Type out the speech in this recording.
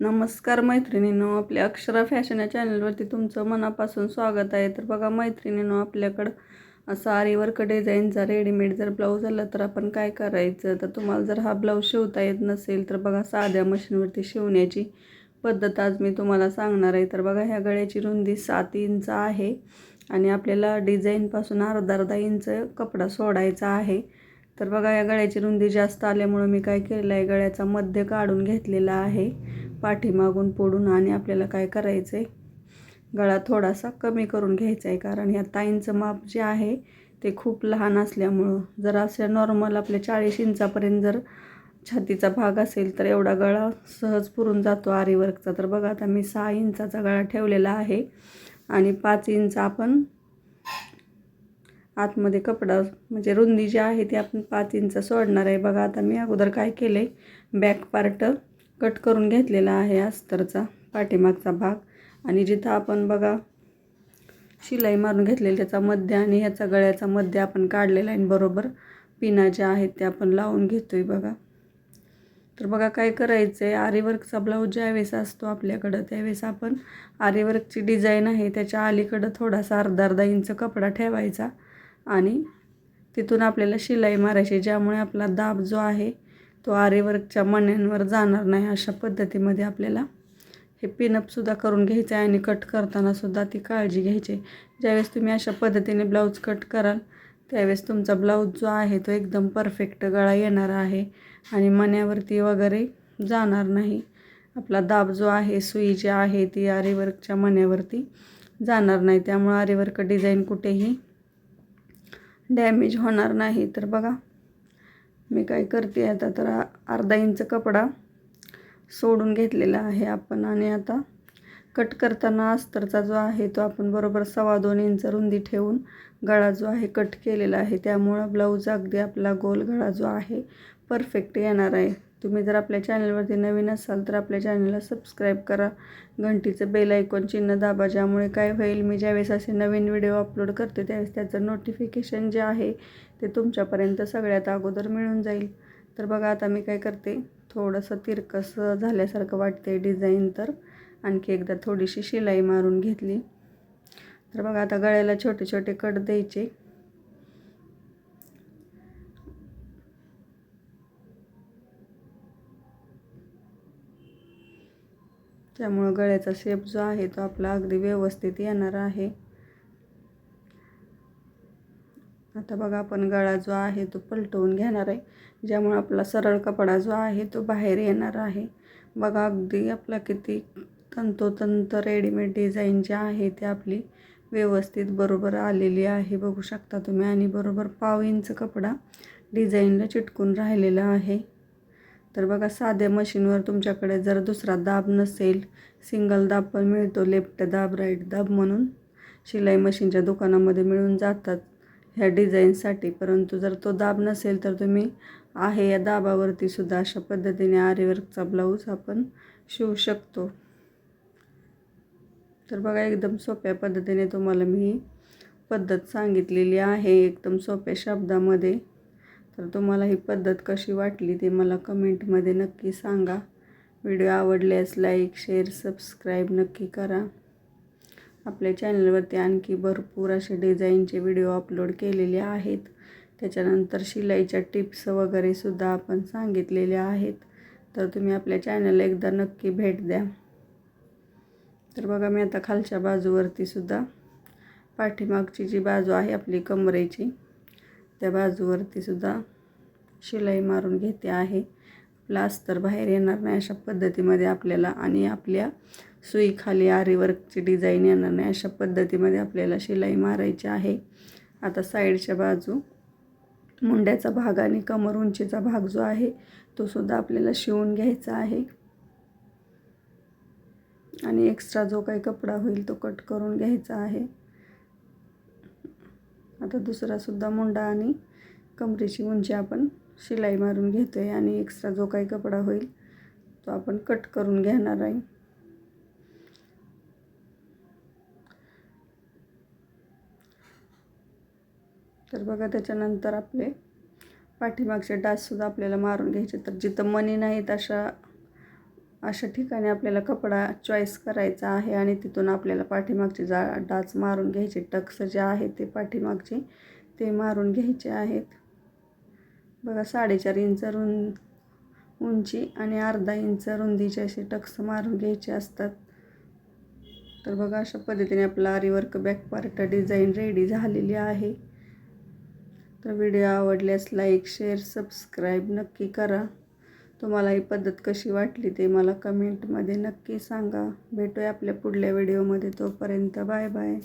नमस्कार मैत्रिणींनो आपल्या अक्षरा फॅशन या चॅनलवरती तुमचं मनापासून स्वागत आहे. तर बघा मैत्रिणींनो आपल्याकडं असं आरीवर्क डिझाईनचा रेडीमेड जर ब्लाऊज आला तर आपण काय करायचं? तर तुम्हाला जर हा ब्लाऊज शिवता येत नसेल तर बघा साध्या मशीनवरती शिवण्याची पद्धत आज मी तुम्हाला सांगणार आहे. तर बघा ह्या गळ्याची रुंदी सात इंच आहे आणि आपल्याला डिझाईनपासून अर्धा अर्धा इंच कपडा सोडायचा आहे. तर बघा या गळ्याची रुंदी जास्त आल्यामुळं मी काय केलेलं आहे गळ्याचा मध्य काढून घेतलेला आहे. पाठीमागून पोडून आणि आपल्याला काय करायचं आहे गळा थोडासा कमी करून घ्यायचा आहे कारण ह्या ताईंचं माप जे आहे ते खूप लहान असल्यामुळं. जर अशा नॉर्मल आपल्या चाळीस इंचापर्यंत जर छातीचा भाग असेल तर एवढा गळा सहज पुरून जातो आरीवर्कचा. तर बघा आता मी सहा इंचाचा गळा ठेवलेला आहे. आणि पाच इंच आपण आतमध्ये कपडा म्हणजे रुंदी जी आहे ती आपण पाच इंच सोडणार आहे. बघा आता मी अगोदर काय केलं आहे बॅक पार्ट कट करून घेतलेला आहे अस्तरचा पाठीमागचा भाग. आणि जिथं आपण बघा शिलाई मारून घेतलेली त्याचा मध्य आणि ह्याचा गळ्याचा मध्य आपण काढलेला आहे बरोबर पिना ज्या आहेत त्या आपण लावून घेतो आहे बघा. तर बघा काय करायचं आहे आरीवर्कचा ब्लाऊज ज्यावेळेस असतो आपल्याकडं त्यावेळेस आपण आरीवर्कची डिझाईन आहे त्याच्या अलीकडं थोडासा अर्धा अर्धा इंच कपडा ठेवायचा आणि तिथून आपल्याला शिलाई मारायची ज्यामुळे आपला दाब जो आहे तो आरीवर्कच्या मण्यांवर जाणार नाही अशा पद्धतीमध्ये आपल्याला हे पिनअपसुद्धा करून घ्यायचं आहे आणि कट करतानासुद्धा ती काळजी घ्यायची. ज्यावेळेस तुम्ही अशा पद्धतीने ब्लाऊज कट कराल त्यावेळेस तुमचा ब्लाऊज जो आहे तो एकदम परफेक्ट गळा येणार आहे आणि मण्यावरती वगैरे जाणार नाही. आपला दाब जो आहे सुई जी आहे ती आरीवर्कच्या मण्यावरती जाणार नाही. त्यामुळं आरीवर्क डिझाईन कुठेही डॅमेज होणार नाही. तर बघा मी काय करते आता तर अर्धा इंच कपडा सोडून घेतलेला आहे आपण. आणि आता कट करताना अस्तरचा जो आहे तो आपण बरोबर सव्वा दोन इंच रुंदी ठेवून गळा जो आहे कट केलेला आहे. त्यामुळं ब्लाऊज अगदी आपला गोल गळा जो आहे परफेक्ट येणार आहे. तुम्ही जर आपल्या चॅनलवरती नवीन असाल तर आपल्या चॅनलला सबस्क्राईब करा. घंटीचं बेल ऐकून चिन्ह दाबा ज्यामुळे काय होईल मी ज्यावेळेस असे नवीन व्हिडिओ अपलोड करते त्यावेळेस त्याचं नोटिफिकेशन जे आहे ते तुमच्यापर्यंत सगळ्यात अगोदर मिळून जाईल. तर बघा आता मी काय करते थोडंसं तिरकस झाल्यासारखं वाटते डिझाईन तर. आणखी एकदा थोडीशी शिलाई मारून घेतली. तर बघा आता गळ्याला छोटे छोटे कट द्यायचे. त्यामुळं गळ्याचा शेप जो आहे तो आपला अगदी व्यवस्थित येणार आहे. आता बघा आपण गळा जो आहे तो पलटवून घेणार आहे. ज्यामुळे आपला सरळ कपडा जो आहे तो बाहेर येणार आहे. बघा अगदी आपला किती तंतोतंत रेडीमेड डिझाईन जे आहे ते आपली व्यवस्थित बरोबर आलेली आहे. बघू शकता तुम्ही आणि बरोबर पाव इंच कपडा डिझाईनला चिटकून राहिलेला आहे. तर बघा साध्या मशीनवर तुमच्याकडे जर दुसरा दाब नसेल सिंगल दाब पण मिळतो लेफ्ट दाब राईट दाब म्हणून. शिलाई मशीनच्या दुकानामध्ये मिळून जातात ह्या डिझाईनसाठी. परंतु जर तो दाब नसेल तर तुम्ही आहे या दाबावरती सुद्धा अशा पद्धतीने आरीवर्कचा ब्लाऊज आपण शिवू शकतो. तर बघा एकदम सोप्या पद्धतीने तुम्हाला मी पद्धत सांगितलेली आहे. एकदम सोप्या शब्दामध्ये तर तुम्हाला ही पद्धत कशी वाटली ते मला कमेंटमध्ये नक्की सांगा. व्हिडिओ आवडल्यास लाईक शेअर सबस्क्राईब नक्की करा. आपल्या चॅनलवरती आणखी भरपूर असे डिझाईनचे व्हिडिओ अपलोड केलेले आहेत. त्याच्यानंतर शिलाईच्या टिप्स वगैरेसुद्धा आपण सांगितलेल्या आहेत. तर तुम्ही आपल्या चॅनलला एकदा नक्की भेट द्या. तर बघा मी आता खालच्या बाजूवरती सुद्धा पाठीमागची जी बाजू आहे आपली कमरेची त्या बाजूवरती सुद्धा शिलाई मारून घेते आहे. प्लास्तर बाहेर येणार नाही अशा पद्धतीमध्ये आपल्याला आणि आपल्या सुईखाली आरीवर्कची डिझाईन येणार नाही अशा पद्धतीमध्ये आपल्याला शिलाई मारायची आहे. आता साईडच्या बाजू मुंड्याचा भाग आणि कमर उंचीचा भाग जो आहे तो सुद्धा आपल्याला शिवून घ्यायचा आहे. आणि एक्स्ट्रा जो काही कपडा होईल तो कट करून घ्यायचा आहे. आता दुसरासुद्धा मुंडा आणि कमरेची उंची आपण शिलाई मारून घेतो आहे आणि एक्स्ट्रा जो काही कपडा होईल तो आपण कट करून घेणार आहे. तर बघा त्याच्यानंतर आपले पाठीमागचे डाससुद्धा आपल्याला मारून घ्यायचे. तर जिथं मनी नाहीत अशा अशा ठिकाणी आपल्याला कपडा चॉईस करायचा आहे आणि तिथून आपल्याला पाठीमागचे जा डाच मारून घ्यायचे. टक्स जे आहेत ते पाठीमागचे ते मारून घ्यायचे आहेत. बघा साडेचार इंच रुं उंची आणि अर्धा इंच रुंदीचे असे टक्स मारून घ्यायचे असतात. तर बघा अशा पद्धतीने आपला aari work back part design ready झालेली आहे. तर व्हिडिओ आवडल्यास लाईक शेअर सबस्क्राईब नक्की करा. तुम्हाला ही पद्धत कशी वाटली ते मला कमेंटमध्ये नक्की सांगा. भेटूया आपल्या पुढल्या व्हिडिओमध्ये तोपर्यंत बाय बाय.